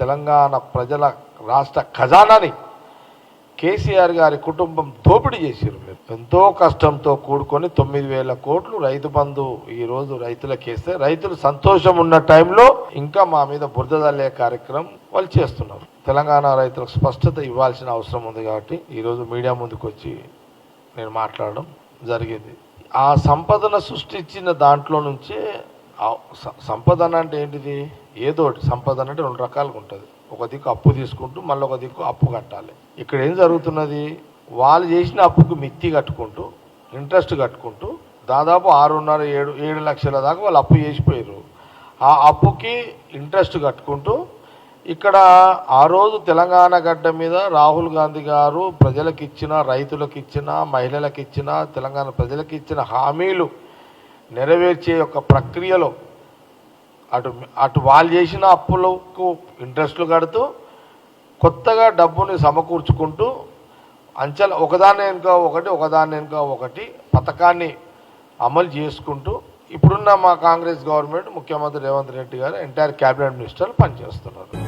తెలంగాణ ప్రజల రాష్ట్ర ఖజానాని కేసీఆర్ గారి కుటుంబం దోపిడీ చేశారు మీరు. ఎంతో కష్టంతో కూడుకొని తొమ్మిది వేల కోట్లు రైతు బంధు ఈరోజు రైతులకు వేస్తే రైతులు సంతోషం ఉన్న టైంలో ఇంకా మా మీద బురదల్లే కార్యక్రమం వాళ్ళు చేస్తున్నారు. తెలంగాణ రైతులకు స్పష్టత ఇవ్వాల్సిన అవసరం ఉంది కాబట్టి ఈరోజు మీడియా ముందుకు వచ్చి నేను మాట్లాడడం జరిగింది. ఆ సంపదను సృష్టించిన దాంట్లో నుంచే సంపద సంపదన అంటే ఏంటిది? ఏదో ఒకటి. సంపదన అంటే రెండు రకాలుగా ఉంటుంది. ఒక దిక్కు అప్పు తీసుకుంటూ మళ్ళీ ఒక దిక్కు అప్పు కట్టాలి. ఇక్కడ ఏం జరుగుతున్నది? వాళ్ళు చేసిన అప్పుకు మిత్తి కట్టుకుంటూ ఇంట్రెస్ట్ కట్టుకుంటూ దాదాపు ఆరున్నర ఏడు ఏడు లక్షల దాకా వాళ్ళు అప్పు చేసిపోయారు ఆ అప్పుకి ఇంట్రెస్ట్ కట్టుకుంటూ ఇక్కడ ఆ రోజు తెలంగాణ గడ్డ మీద రాహుల్ గాంధీ గారు ప్రజలకు ఇచ్చిన రైతులకు ఇచ్చిన మహిళలకు ఇచ్చిన తెలంగాణ ప్రజలకు ఇచ్చిన హామీలు నెరవేర్చే యొక్క ప్రక్రియలో అటు అటు వాళ్ళు చేసిన అప్పులకు ఇంట్రెస్ట్లు కడుతూ కొత్తగా డబ్బుని సమకూర్చుకుంటూ అంచెల ఒకదాని వెనుక ఒకటి ఒకదాని వెనుక ఒకటి పథకాన్ని అమలు చేసుకుంటూ ఇప్పుడున్న మా కాంగ్రెస్ గవర్నమెంట్ ముఖ్యమంత్రి రేవంత్ రెడ్డి గారు ఎంటైర్ క్యాబినెట్ మినిస్టర్లు పనిచేస్తున్నారు.